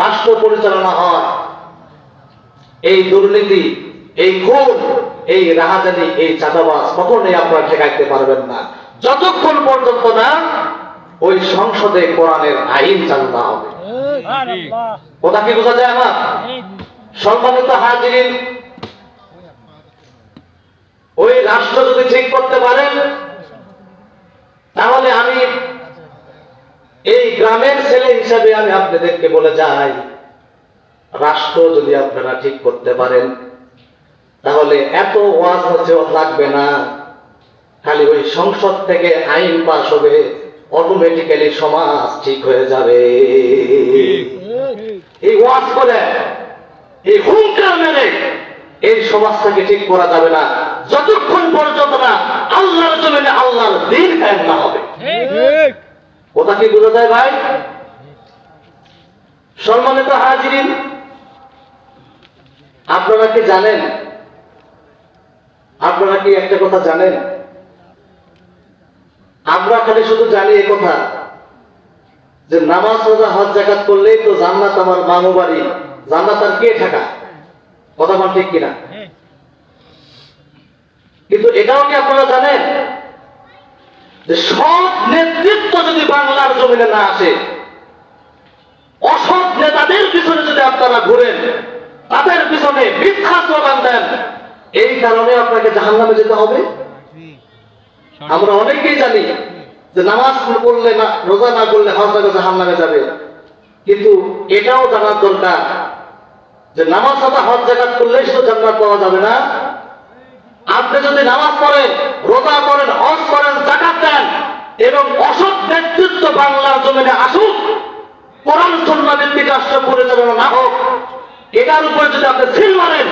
রাষ্ট্র পরিচালনা হয়। এই দুর্নীতি, এই খুন, এই রাহাজানি, এই চাঁদাবাজ কখনোই আপনারা ঠেকাইতে পারবেন না। যতক্ষণ পর্যন্ত না ওই সংসদে কোরআনের আইন চালু না হবে। কথা কি বোঝা যায় আমার? সম্মানিত হাজিরিন, ওই রাষ্ট্র যদি ঠিক করতে পারেন, তাহলে আমি গ্রামের ছেলে হিসাবে আমি আপনাদেরকে বলে যাই রাষ্ট্র যদি আপনারা ঠিক করতে পারেন তাহলে এত ওয়াজ নসিহত লাগবে না। খালি ওই সংসদ থেকে আইন পাস হবে অটোমেটিক্যালি সমাজ ঠিক হয়ে যাবে। এই ওয়াজ করে এই হুঙ্কার মেরে এই সমাজটাকে ঠিক করা যাবে না। যতক্ষণ পর্যন্ত না আল্লাহর জমিনে আল্লাহর দিন কায়েম না হবে। কথা কি বোঝা যায় ভাই? সম্মানিত হাজিরিন, আপনারা কি জানেন? আপনারা কি একটা কথা জানেন? আমরা খালি শুধু জানি এই কথা, যে নামাজ, রোজা, হজ জাকাত করলেই তো জান্নাত আমার মামু বাড়ি। জান্নাত আর কে থাকা কথা বল ঠিক কিনা? কিন্তু এটাও কি আপনারা জানেন? যে সৎ নেতৃত্ব যদি বাংলার জমিনে না আসে, অসৎ নেতাদের পিছনে যদি আপনারা ঘুরেন, তাদের পিছনে মিথ্যা স্লোগান দেন, এই কারণে আপনাকে জাহান্নামে যেতে হবে। আমরা অনেকেই জানি যে নামাজ পড়লে না, রোজা না করলে হজ জাহান নামে যাবে। কিন্তু এটাও জানার দরকার যে নামাজ সাদা হজ, জাকাত করলেই শুধু জান্নাত পাওয়া যাবে না। আপনি যদি নামাজ পড়েন, রোজা করেন হজ করেন এবং অসৎ নেতৃত্ব বাংলার জমিনে আসুক কোরআন সন্না ভিত্তিক রাষ্ট্র পরিচালনা না হোক এটার উপরে যদি আপনি সিল মারেন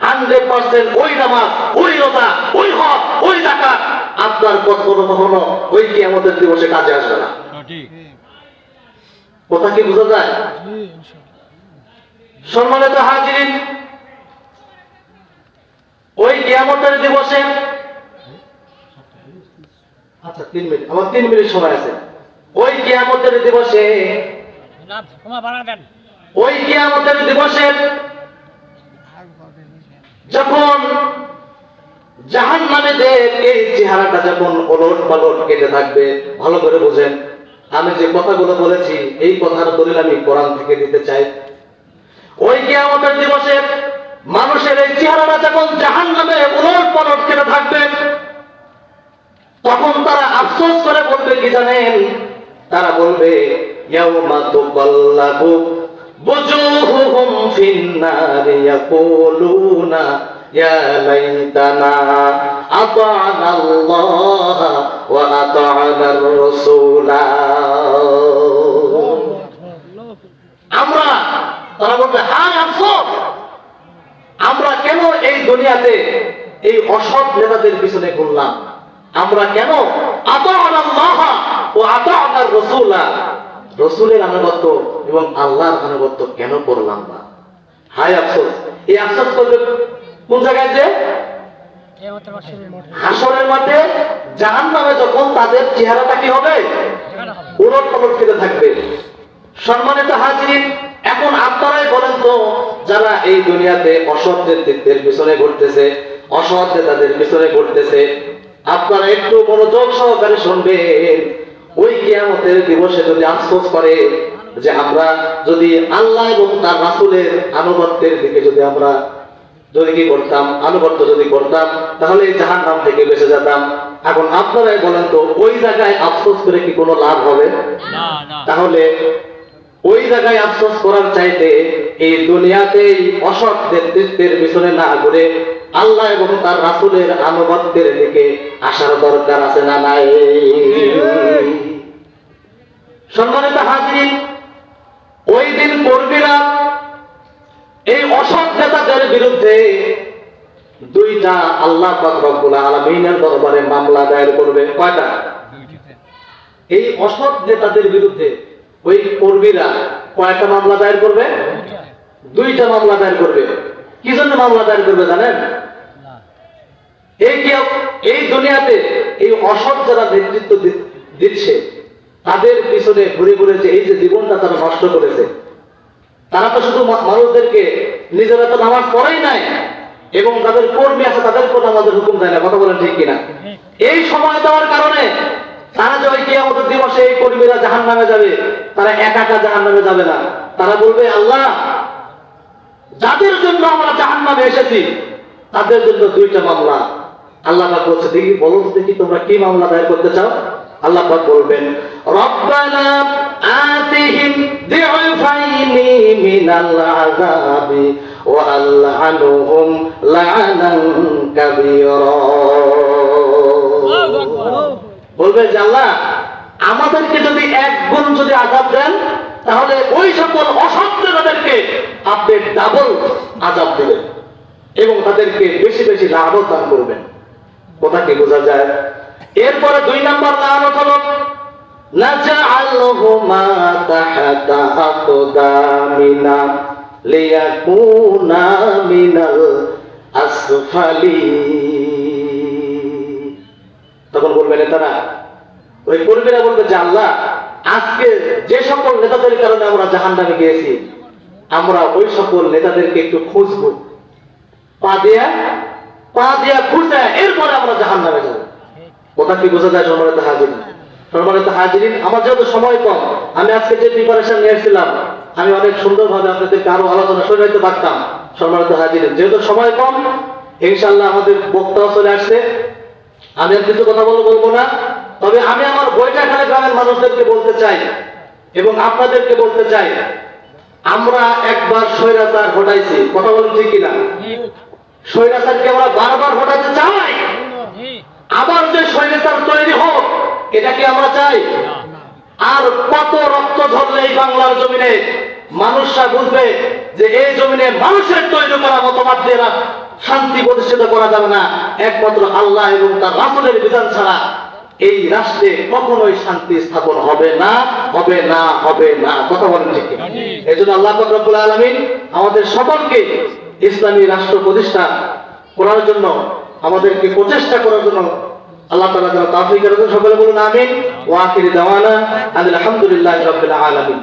হান্ড্রেড পার্সেন্ট ওই নামাজ ওই রোজা ওই হজ ওই জাকাত আপনার কখনো কখনো ওই কি আমাদের দিবসে কাজে আসবে না। কথা কি বোঝা যায়? সম্মানিত হাজিরিন ওই কিয়ামতের দিবসে আচ্ছা তিন মিনিট। আমার তিন মিনিট সময় আছে। ওই কিয়ামতের দিবসে ওই কিয়ামতের দিবসে যখন জাহান নামেদের এই চেহারাটা যখন ওলট পালট কেটে থাকবে ভালো করে বোঝেন। আমি যে কথাগুলো বলেছি এই কথার দলিল আমি কোরআন থেকে দিতে চাই। ওই কিয়ামতের দিবসে মানুষের এই চেহারাটা যখন জাহান নামে উলট পালট কেটে থাকবে আফসোস করে বলবে, কি জানেন? তারা বলবে আমরা, তারা বলবে, হায় আমরা কেন এই দুনিয়াতে এই অসৎ নেতাদের পিছনে ঘুরলাম? আমরা কেন ও রসুলা। রসুলের আনুগত্য এবং আল্লাহর আনুগত্য কেন করলাম না? হায় আফসোস এই আফসোস করবে কোন জায়গায় যে? হাসরের মাঠে জাহান নামে যখন তাদের চেহারাটা কি হবে? উলট থাকবে। সম্মানিত হাজির এখন আপনারাই বলেন তো যারা এই দুনিয়াতে অসৎ নেতৃত্বের পিছনে ঘুরতেছে অসৎ নেতাদের পিছনে ঘুরতেছে আপনারা একটু মনোযোগ সহকারে শুনবেন। ওই কিয়ামতের দিবসে যদি আফসোস করে যে আমরা যদি আল্লাহ এবং তার রাসুলের আনুগত্যের দিকে যদি আমরা যদি কি করতাম আনুগত্য যদি করতাম তাহলে জাহান নাম থেকে বেঁচে যেতাম। এখন আপনারাই বলেন তো ওই জায়গায় আফসোস করে কি কোনো লাভ হবে? তাহলে ওই জায়গায় আফসোস করার চাইতে এই দুনিয়াতেই অসৎ নেতৃত্বের পিছনে না ঘুরে আল্লাহ এবং তার রাসুলের আনুগত্যের দিকে আসার দরকার আছে না নাই? সম্মানিত হাজির ওই দিন কর্মীরা এই অসৎ নেতাদের বিরুদ্ধে দুইটা আল্লাহ রব্বুল আলামিনের দরবারে মামলা দায়ের করবে। কয়টা? এই অসৎ নেতাদের বিরুদ্ধে ওই কর্মীরা কয়েকটা মামলা দায়ের করবে? দুইটা মামলা দায়ের করবে। কি জন্য মামলা দায়ের করবে জানেন? এই কি এই দুনিয়াতে এই অসৎ যারা নেতৃত্ব দিচ্ছে তাদের পিছনে ঘুরে ঘুরে যে এই যে জীবনটা তারা নষ্ট করেছে তারা তো শুধু মানুষদেরকে নিজেরা তো নামাজ পড়েই নাই এবং যাদের কর্মী আছে তাদেরকেও নামাজের হুকুম দেয় না কথা বলেন ঠিক কিনা? এই সময় দেওয়ার কারণে তারা যে ওই কেয়ামতের দিবসে এই কর্মীরা জাহান নামে যাবে তারা একা একা জাহান নামে যাবে না। তারা বলবে আল্লাহ যাদের জন্য আমরা জাহান নামে এসেছি তাদের জন্য দুইটা মামলা। আল্লাহ পাক বলছে দেখি বলো দেখি তোমরা কি মামলা দায়ের করতে চাও? আল্লাহ পাক বলবেন রব্বানা আতিহিম দিউফাইনি মিনাল আযাবি ওয়া আলআনহুম লা'নান কাবীরা। বলবে যে আল্লাহ আমাদেরকে যদি এক গুণ যদি আজাব দেন তাহলে ওই সকল অসত্যদেরকে আপনি ডাবল আজাব দেবেন এবং তাদেরকে বেশি বেশি লাভও দান করবেন। কথা কি বোঝা যায়? এরপরে দুই নম্বর লানত হলো নাজআলহুমা তাহাতা আকদামিনা লিয়াকুনা মিনাল আসফালিন তখন বলবেন তারা, ওই কর্মীরা বলবে যে, আল্লাহ আজকে যে সকল নেতাদের কারণে আমরা জাহান নামে গিয়েছি, আমরা ওই সকল নেতাদেরকে একটু খুঁজবো। পা দিয়া পা দিয়া খুঁজে, এরপরে আমরা জাহান নামে যাব। কথা কি বোঝা যায়, সম্মানিত হাজির সম্মানিত হাজিরিন, আমার যেহেতু সময় কম, আমি আজকে যে প্রিপারেশন নিয়েছিলাম, আমি অনেক সুন্দরভাবে আপনাদেরকে আরও আলোচনা শুনে নিতে পারতাম, সম্মানিত হাজিরিন। যেহেতু সময় কম ইনশাল্লাহ আমাদের বক্তাও চলে আসছে। আমি আর কিছু কথা বলব না। তবে আমি আমার বইটা এখানে গ্রামের মানুষদেরকে বলতে চাই এবং আপনাদেরকে বলতে চাই আমরা একবার স্বৈরাচার ঘটাইছি, কথা ঠিক কিনা? স্বৈরাচারকে আমরা বারবার ঘটাতে চাই। আবার যে স্বৈরাচার তৈরি হোক, এটা কি আমরা চাই? আর কত রক্ত ঝরলে এই বাংলার জমিনে? মানুষরা বুঝবে যে এই জমিনে মানুষের তৈরি করা মতবাদ দিয়ে শান্তি প্রতিষ্ঠিত করা যাবে না। একমাত্র আল্লাহ এবং তার রাসুলের বিধান ছাড়া এই রাষ্ট্রে কখনোই শান্তি স্থাপন হবে না হবে না হবে না। কথা বলেন ঠিক এই জন্য আল্লাহ রব্বুল আলমিন আমাদের সকলকে ইসলামী রাষ্ট্র প্রতিষ্ঠা করার জন্য আমাদেরকে প্রচেষ্টা করার জন্য আল্লাহ তালা যেন তাওফিক করে দেন। সকলে বলুন আমিন। ওয়াকির আখিরি আলহামদুলিল্লাহ আলহামদুলিল্লাহি আলমিন আলামিন।